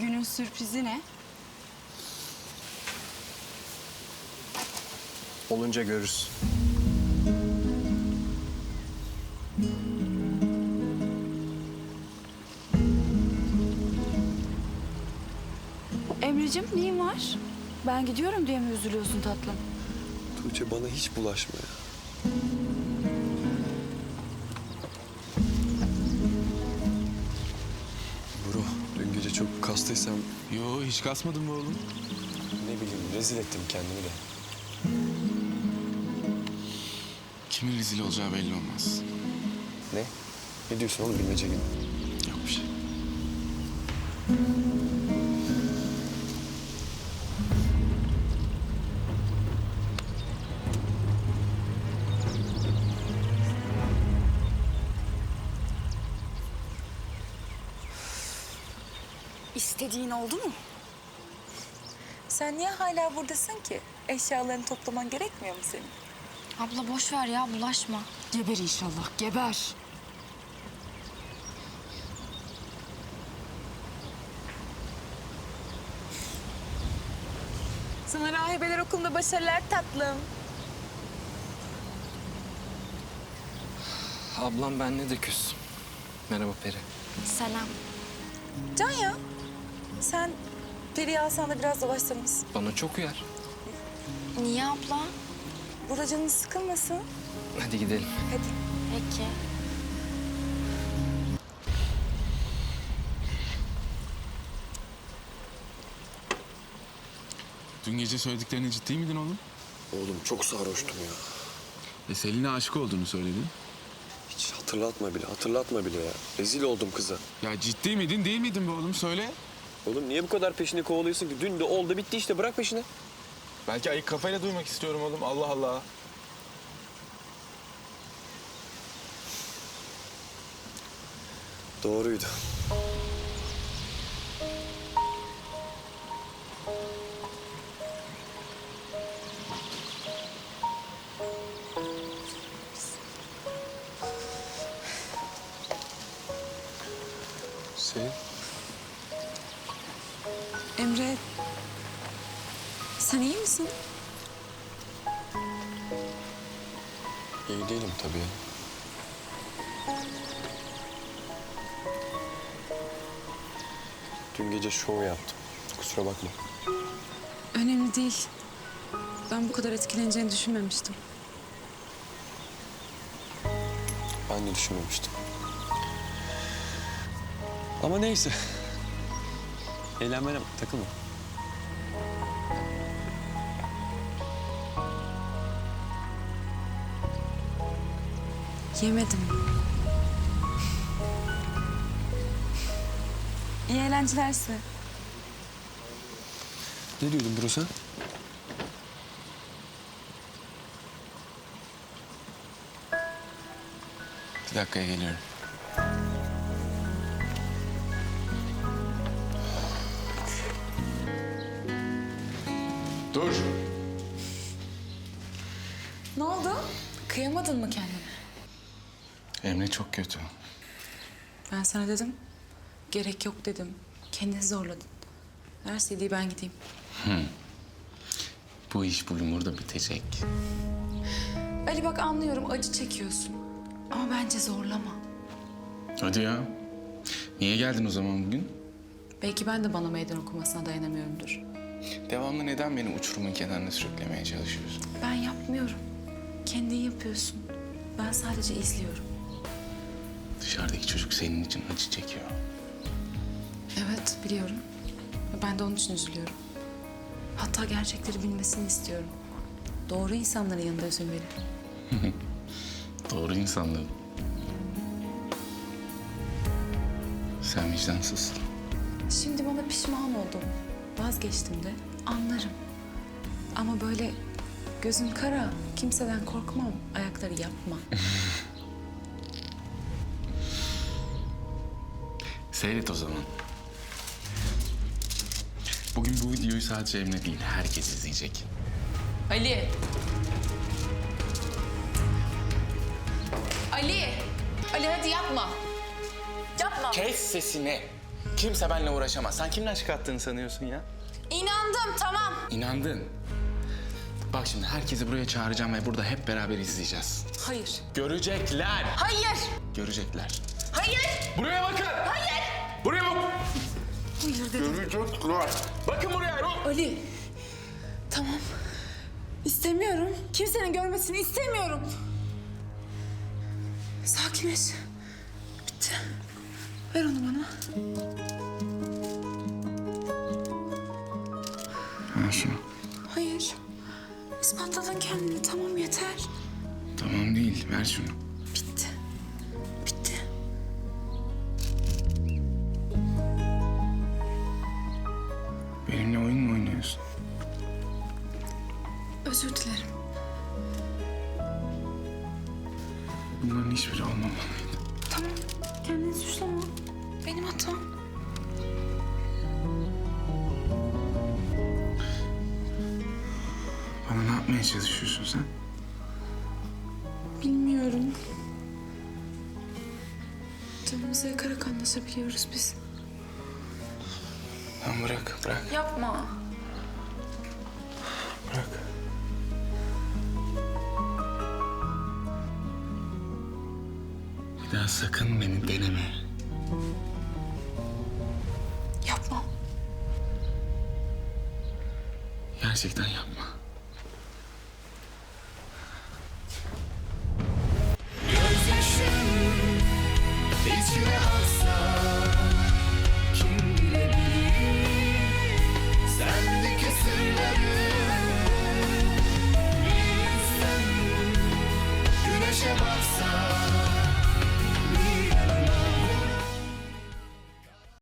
Günün sürprizi ne? Olunca görürüz. Emre'cim neyin var? Ben gidiyorum diye mi üzülüyorsun tatlım? Tuğçe bana hiç bulaşma ya. Çok kastaysam Yo hiç kasmadın mı oğlum? ne bileyim rezil ettim kendimi de. Kimin rezil olacağı belli olmaz. Ne? Ne diyorsun oğlum bilmece gibi? Yok bir şey. İstediğin oldu mu? Sen niye hala buradasın ki? Eşyalarını toplaman gerekmiyor mu senin? Abla boş ver ya bulaşma. Geber inşallah, geber. Sana rahibeler okulunda başarılar tatlım. Ablam benle de küs. Merhaba Peri. Selam. Can ya, sen Peri'yi alsan da biraz dolaşsanız. Bana çok uyar. Niye abla? Burada canın sıkılmasın. Hadi gidelim. Hadi. Peki. Dün gece söylediklerine ciddi miydin oğlum? Oğlum çok sarhoştum ya. E Selin'e aşık olduğunu söyledin. Hiç hatırlatma bile, hatırlatma bile ya. Rezil oldum kıza. Ya ciddi miydin değil miydin be oğlum söyle. Oğlum niye bu kadar peşini kovalıyorsun ki? Dün de oldu bitti işte bırak peşini. Belki ayık kafayla duymak istiyorum oğlum Allah Allah. Doğruydu. Selin, Emre, sen iyi misin? iyi değilim tabii. Dün gece şov yaptım. Kusura bakma. Önemli değil. Ben bu kadar etkileneceğini düşünmemiştim. Ben de düşünmemiştim. Ama neyse. Eğlenmene bak, takılma. Yemedim. İyi eğlenceler size. Ne diyordun sen? Bir dakikaya geliyorum. Dur. Ne oldu? Kıyamadın mı kendine? Emre çok kötü. Ben sana dedim. Gerek yok dedim. Kendini zorladın. Ver CD'yi ben gideyim. Bu iş bu yumurda bitecek. Ali bak anlıyorum acı çekiyorsun. Ama bence zorlama. Hadi ya. Niye geldin o zaman bugün? Belki ben de bana meydan okumasına dayanamıyorumdur. Devamlı neden beni uçurumun kenarına sürüklemeye çalışıyorsun? Ben yapmıyorum. Kendin yapıyorsun. Ben sadece izliyorum. Dışarıdaki çocuk senin için acı çekiyor. Evet biliyorum. Ben de onun için üzülüyorum. Hatta gerçekleri bilmesini istiyorum. Doğru insanların yanında üzülmeli. Doğru insanlığın. Sen vicdansızsın. Şimdi bana pişman oldum. Vazgeçtim de anlarım. Ama böyle gözün kara, kimseden korkmam, ayakları yapma. Seyret o zaman. Bugün bu videoyu sadece Emre değil, herkes izleyecek. Ali! Ali! Ali hadi yapma. Yapma. Kes sesini. Kimse benimle uğraşamaz. Sen kimle aşk attığını sanıyorsun ya? İnandım tamam. İnandın. Bak şimdi herkesi buraya çağıracağım ve burada hep beraber izleyeceğiz. Hayır. Görecekler. Hayır. Görecekler. Hayır. Buraya bakın. Hayır. Buraya bak. Hayır dedim. Görecekler. Bakın buraya. Ali. Tamam. İstemiyorum. Kimsenin görmesini istemiyorum. Sakinleş. Ver onu bana. Şunu. Hayır. İspatladın kendini. Tamam yeter. Tamam değil. Ver şunu. Bitti. Bitti. Benimle oyun mu oynuyorsun? Özür dilerim. Bunların hiçbiri olmamalıydı. Tamam. Kendini suçlama. Benim hatam. Bana ne yapmaya çalışıyorsun sen? Bilmiyorum. Canımızı yakarak anlaşabiliyoruz biz. Tamam bırak, bırak, Yapma. bırak. Bir daha sakın beni deneme. Yapma. Gerçekten yapma.